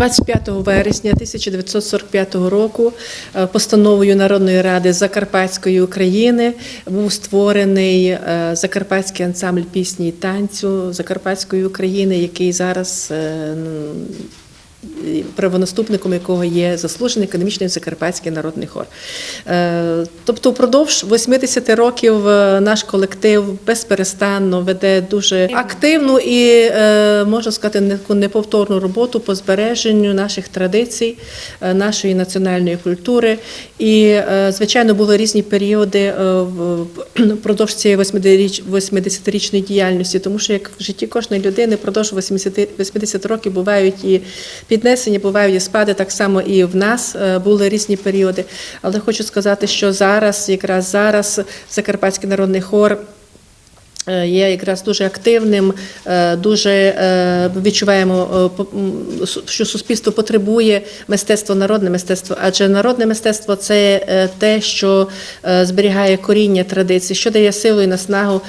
25 вересня 1945 року е, постановою Народної ради Закарпатської України був створений е, Закарпатський ансамбль пісні і танцю Закарпатської України, який зараз е, і правонаступником якого є заслужений академічний Закарпатський народний хор. Е, Тобто, впродовж 80 років е, наш колектив безперестанно веде дуже активну і е, можна сказати не- неповторну роботу по збереженню наших традицій, нашої національної культури. І, звичайно, були різні періоди впродовж цієї 80-річ- 80-річної діяльності, тому що як в житті кожної людини впродовж 80, 80 років бувають і піднесення, бувають і спади, так само і в нас е, були різні періоди. Але хочу сказати, що зараз, якраз зараз Закарпатський народний хор. Е, Є якраз дуже активним, е, дуже е, відчуваємо, що суспільство потребує мистецтва, народне мистецтво, адже народне мистецтво це те, що зберігає коріння традицій, що дає силу і наснагу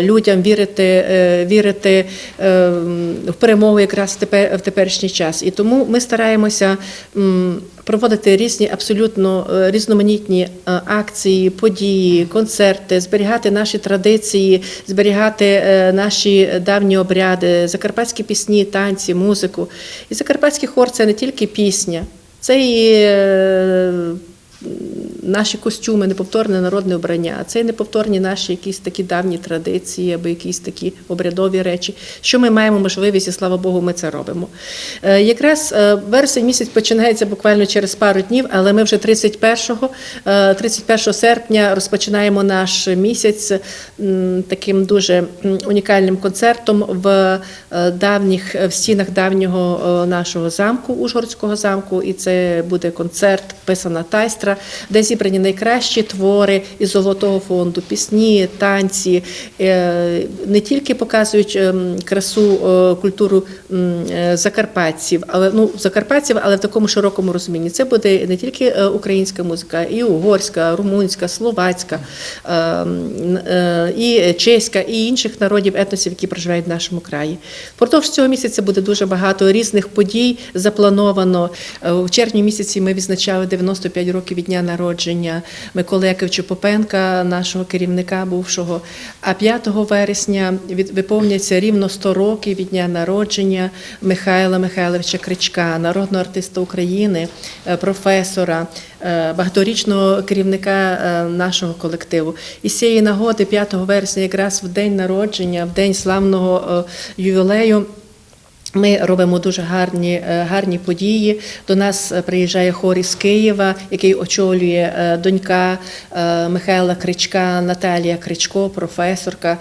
людям вірити, вірити в перемогу якраз в тепер в теперішній час. І тому ми стараємося проводити різні абсолютно е, різноманітні е, акції, події, концерти, зберігати наші традиції, зберігати е, наші давні обряди, закарпатські пісні, танці, музику. І закарпатський хор це не тільки пісня, це і наші костюми, неповторне народне обрання, а це неповторні наші якісь такі давні традиції або якісь такі обрядові речі. Що ми маємо можливість, і слава Богу, ми це робимо. Е, Якраз е, вересень місяць починається буквально через пару днів, але ми вже 31, е, 31 серпня розпочинаємо наш місяць таким дуже унікальним концертом в давніх в стінах давнього нашого замку, Ужгородського замку. І це буде концерт Писана тайстра, де зібрані найкращі твори із золотого фонду, пісні, танці, е, не тільки показують ем, красу е, культуру е, закарпатців, але ну закарпатців, але в такому широкому розумінні. Це буде не тільки українська музика, і угорська, румунська, словацька, ем, і чеська, і інших народів, етносів, які проживають в нашому краї. Впродовж цього місяця буде дуже багато різних подій заплановано. В червні місяці ми відзначали 95 років від дня народження Миколи Яковича Попенка, нашого керівника бувшого. А 5 вересня виповняться рівно 100 років від дня народження Михайла Михайловича Кричка, народного артиста України, е, професора, е, багаторічного керівника е, нашого колективу. І з цієї нагоди 5 вересня, якраз в день народження, в день славного ювілею. Ми робимо дуже гарні, е, гарні події. До нас е, приїжджає хор із Києва, який очолює е, донька Михайла Кричка, Наталія Кричко, професорка,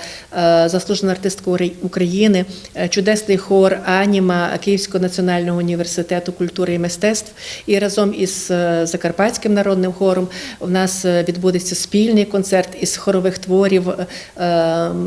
заслужена артистка України, чудесний хор Аніма Київського національного університету культури і мистецтв. І разом із Закарпатським народним хором у нас відбудеться спільний концерт із хорових творів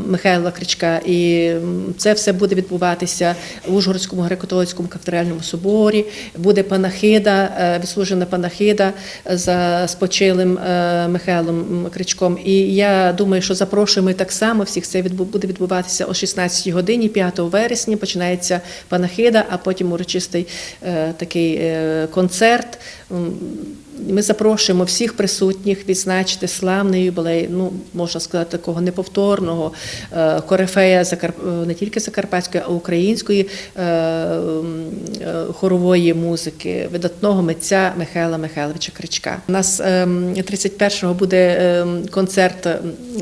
Михайла Кричка. І це все буде відбуватися в Ужгородському греко-католицькому кафедральному соборі. Буде панахида, вислужена панахида за спочилим е, Михайлом Кричком. І я думаю, що запрошуємо так само всіх. Це буде відбуватися о 16 годині, 5 вересня. Починається панахида, а потім урочистий е, такий е, концерт. Ми запрошуємо всіх присутніх відзначити славний юбілей, ну можна сказати, такого неповторного е, корифея е, не тільки закарпатської, а української е, хорової музики, видатного митця Михайла Михайловича Кричка. У нас ем, 31-го буде концерт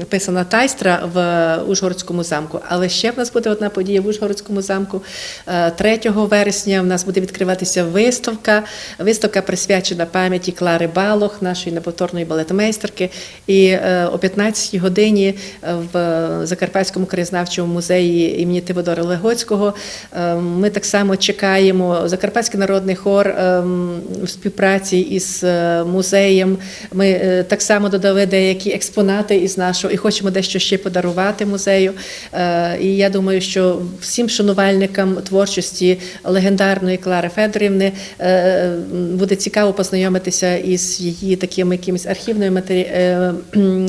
писана тайстра в Ужгородському замку. Але ще в нас буде одна подія в Ужгородському замку. Е, 3 вересня в нас буде відкриватися виставка. Виставка присвячена пам'яті Клари Балох, нашої неповторної балетмейстерки. І е, о 15-й годині е, в Закарпатському краєзнавчому музеї імені Тиводора Легоцького е, ми так само чекаємо Закарпатський народний хор в співпраці із музеєм. Ми так само додали деякі експонати із нашого і хочемо дещо ще подарувати музею. І я думаю, що всім шанувальникам творчості легендарної Клари Федорівни буде цікаво познайомитися із її такими якимись архівними матері- е, м,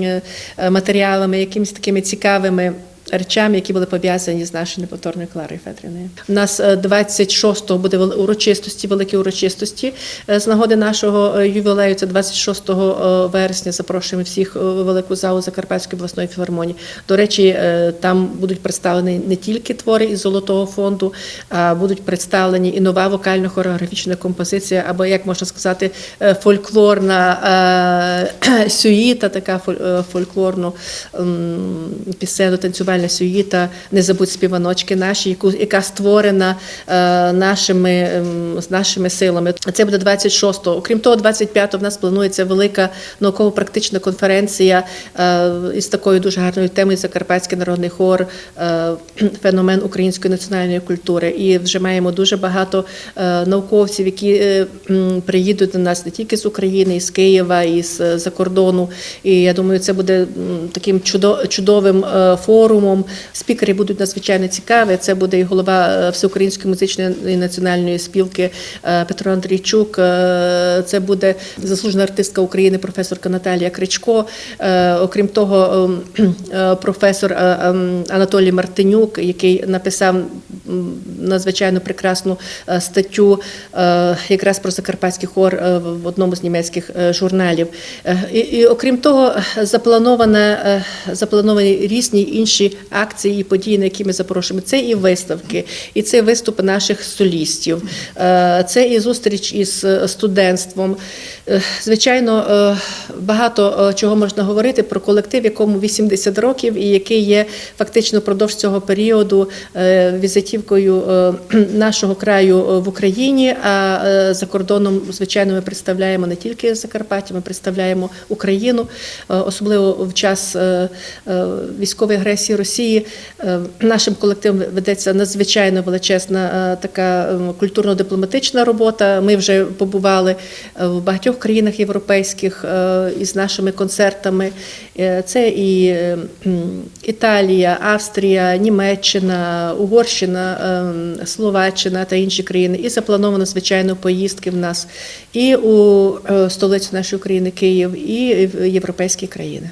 е, матеріалами, якимись такими цікавими. Речами, які були пов'язані з нашою неповторною Кларою Федріною. У нас е, 26-го буде вели- урочистості, великі урочистості е, з нагоди нашого е, ювілею. Це 26 вересня. Запрошуємо всіх у велику залу Закарпатської обласної філармонії. До речі, е, там будуть представлені не тільки твори із золотого фонду, а будуть представлені і нова вокально-хореографічна композиція, або як можна сказати, е, фольклорна е, сюїта, така фоль- е, фольклорну ем, пісенну танцювальна сюїта Не забудь співаночки наші, яку яка створена е, нашими ем, з нашими силами. Це буде 26-го. Окрім того, 25-го в нас планується велика науково-практична конференція е, із такою дуже гарною темою Закарпатський народний хор, е, феномен української національної культури. І вже маємо дуже багато науковців, які приїдуть до нас не тільки з України, і з Києва, і з за кордону. І я думаю, це буде таким чудо- чудовим е, форумом. Спікери будуть надзвичайно цікаві. Це буде і голова е, Всеукраїнської музичної національної спілки е, Петро Андрійчук. е, Це буде заслужена артистка України, професорка Наталія Кричко. Окрім того, ем, професор ем, Анатолій Мартинюк, який написав надзвичайно прекрасну статтю якраз про закарпатський хор в одному з німецьких журналів. І, і окрім того, заплановане, е, заплановані різні інші акції і події, на які ми запрошуємо. Це і виставки, і це виступи наших солістів, е, це і зустріч із е, студентством. Е, Звичайно, багато чого можна говорити про колектив, якому 80 років, і який є фактично впродовж цього періоду візитівкою нашого краю в Україні. А за кордоном, звичайно, ми представляємо не тільки Закарпаття, ми представляємо Україну, особливо в час військової агресії Росії. Е, Нашим колективом ведеться надзвичайно величезна е, така е, культурно-дипломатична робота. Ми вже побували е, в багатьох країнах європейських із нашими концертами. Це і е, Італія, Австрія, Німеччина, Угорщина, е, Словаччина та інші країни. І заплановано звичайно поїздки в нас і у столицю нашої країни Київ, і в європейські країни.